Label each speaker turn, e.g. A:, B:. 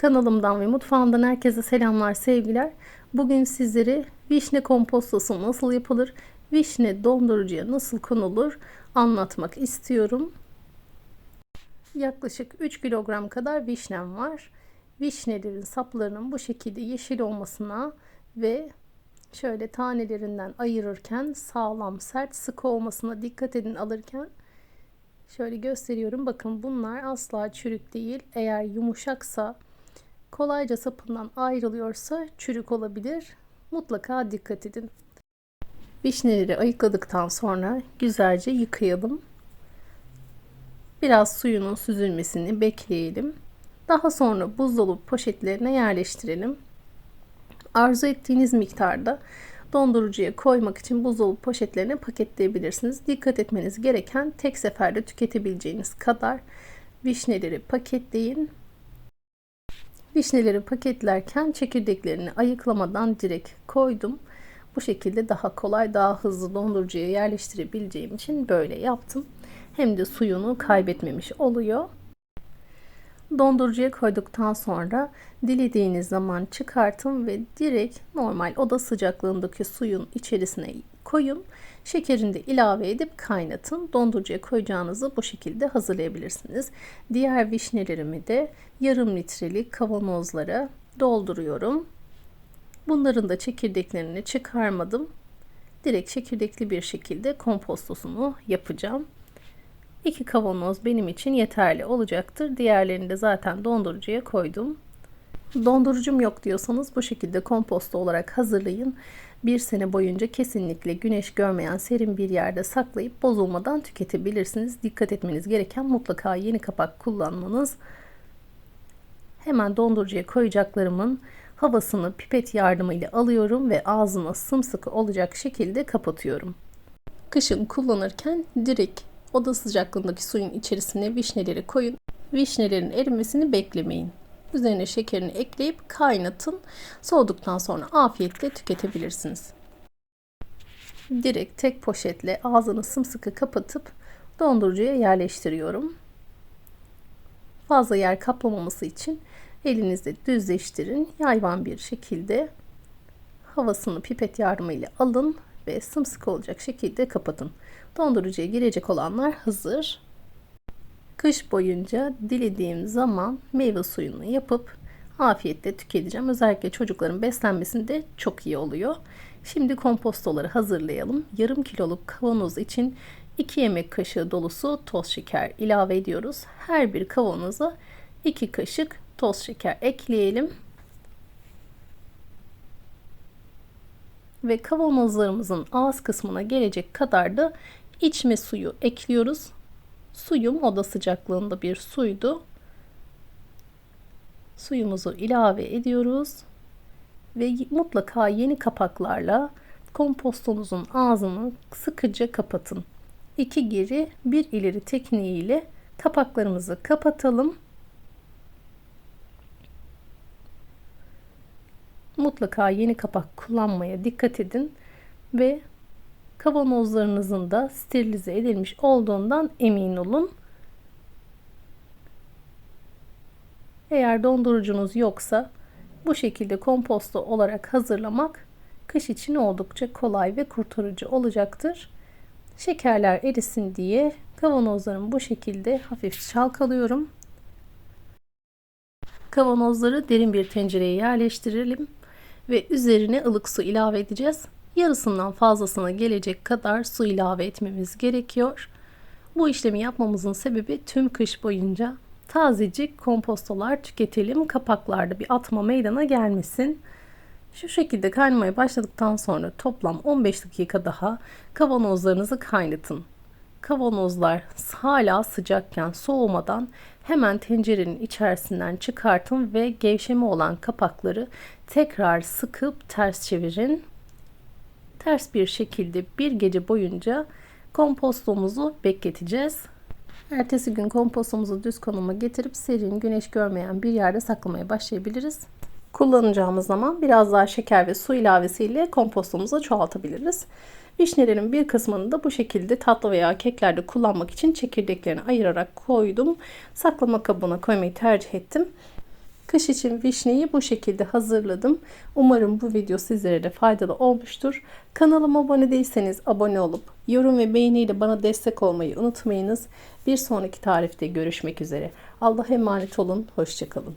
A: Kanalımdan ve mutfağımdan herkese selamlar, sevgiler. Bugün sizlere vişne kompostosu nasıl yapılır, vişne dondurucuya nasıl konulur anlatmak istiyorum. Yaklaşık 3 kilogram kadar vişnem var. Vişnelerin saplarının bu şekilde yeşil olmasına ve şöyle tanelerinden ayırırken sağlam, sert, sıkı olmasına dikkat edin alırken. Şöyle gösteriyorum. Bakın bunlar asla çürük değil. Eğer yumuşaksa kolayca sapından ayrılıyorsa çürük olabilir. Mutlaka dikkat edin. Vişneleri ayıkladıktan sonra güzelce yıkayalım. Biraz suyunun süzülmesini bekleyelim. Daha sonra buzdolabı poşetlerine yerleştirelim. Arzu ettiğiniz miktarda dondurucuya koymak için buzdolabı poşetlerine paketleyebilirsiniz. Dikkat etmeniz gereken tek seferde tüketebileceğiniz kadar vişneleri paketleyin. Vişneleri paketlerken çekirdeklerini ayıklamadan direkt koydum. Bu şekilde daha kolay, daha hızlı dondurucuya yerleştirebileceğim için böyle yaptım. Hem de suyunu kaybetmemiş oluyor. Dondurucuya koyduktan sonra dilediğiniz zaman çıkartın ve direkt normal oda sıcaklığındaki suyun içerisine koyun. Şekerini de ilave edip kaynatın. Dondurucuya koyacağınızı bu şekilde hazırlayabilirsiniz. Diğer vişnelerimi de yarım litrelik kavanozlara dolduruyorum. Bunların da çekirdeklerini çıkarmadım. Direkt çekirdekli bir şekilde kompostosunu yapacağım. İki kavanoz benim için yeterli olacaktır. Diğerlerini de zaten dondurucuya koydum. Dondurucum yok diyorsanız bu şekilde komposto olarak hazırlayın. Bir sene boyunca kesinlikle güneş görmeyen serin bir yerde saklayıp bozulmadan tüketebilirsiniz. Dikkat etmeniz gereken mutlaka yeni kapak kullanmanız. Hemen dondurucuya koyacaklarımın havasını pipet yardımıyla alıyorum ve ağzına sımsıkı olacak şekilde kapatıyorum. Kışın kullanırken direkt oda sıcaklığındaki suyun içerisine vişneleri koyun. Vişnelerin erimesini beklemeyin. Üzerine şekerini ekleyip kaynatın. Soğuduktan sonra afiyetle tüketebilirsiniz. Direkt tek poşetle ağzını sımsıkı kapatıp dondurucuya yerleştiriyorum. Fazla yer kaplamaması için elinizde düzleştirin. Yayvan bir şekilde havasını pipet yardımıyla alın ve sımsıkı olacak şekilde kapatın. Dondurucuya girecek olanlar hazır. Kış boyunca dilediğim zaman meyve suyunu yapıp afiyetle tüketeceğim. Özellikle çocukların beslenmesinde çok iyi oluyor. Şimdi kompostoları hazırlayalım. Yarım kiloluk kavanoz için 2 yemek kaşığı dolusu toz şeker ilave ediyoruz. Her bir kavanoza 2 kaşık toz şeker ekleyelim. Ve kavanozlarımızın ağız kısmına gelecek kadar da içme suyu ekliyoruz. Suyum oda sıcaklığında bir suydu. Suyumuzu ilave ediyoruz. Ve mutlaka yeni kapaklarla kompostonuzun ağzını sıkıca kapatın. İki geri bir ileri tekniğiyle kapaklarımızı kapatalım. Mutlaka yeni kapak kullanmaya dikkat edin ve kavanozlarınızın da sterilize edilmiş olduğundan emin olun. Eğer dondurucunuz yoksa bu şekilde komposto olarak hazırlamak kış için oldukça kolay ve kurtarıcı olacaktır. Şekerler erisin diye kavanozlarımı bu şekilde hafif çalkalıyorum. Kavanozları derin bir tencereye yerleştirelim ve üzerine ılık su ilave edeceğiz yarısından fazlasına gelecek kadar su ilave etmemiz gerekiyor. Bu işlemi yapmamızın sebebi tüm kış boyunca tazecik kompostolar tüketelim. Kapaklarda bir atma meydana gelmesin. Şu şekilde kaynamaya başladıktan sonra toplam 15 dakika daha kavanozlarınızı kaynatın. Kavanozlar hala sıcakken soğumadan hemen tencerenin içerisinden çıkartın ve gevşeme olan kapakları tekrar sıkıp ters çevirin ters bir şekilde bir gece boyunca kompostumuzu bekleteceğiz. Ertesi gün kompostumuzu düz konuma getirip serin, güneş görmeyen bir yerde saklamaya başlayabiliriz. Kullanacağımız zaman biraz daha şeker ve su ilavesiyle kompostumuzu çoğaltabiliriz. Vişnelerin bir kısmını da bu şekilde tatlı veya keklerde kullanmak için çekirdeklerini ayırarak koydum. Saklama kabına koymayı tercih ettim. Kış için vişneyi bu şekilde hazırladım. Umarım bu video sizlere de faydalı olmuştur. Kanalıma abone değilseniz abone olup yorum ve beğeniyle bana destek olmayı unutmayınız. Bir sonraki tarifte görüşmek üzere. Allah'a emanet olun. Hoşçakalın.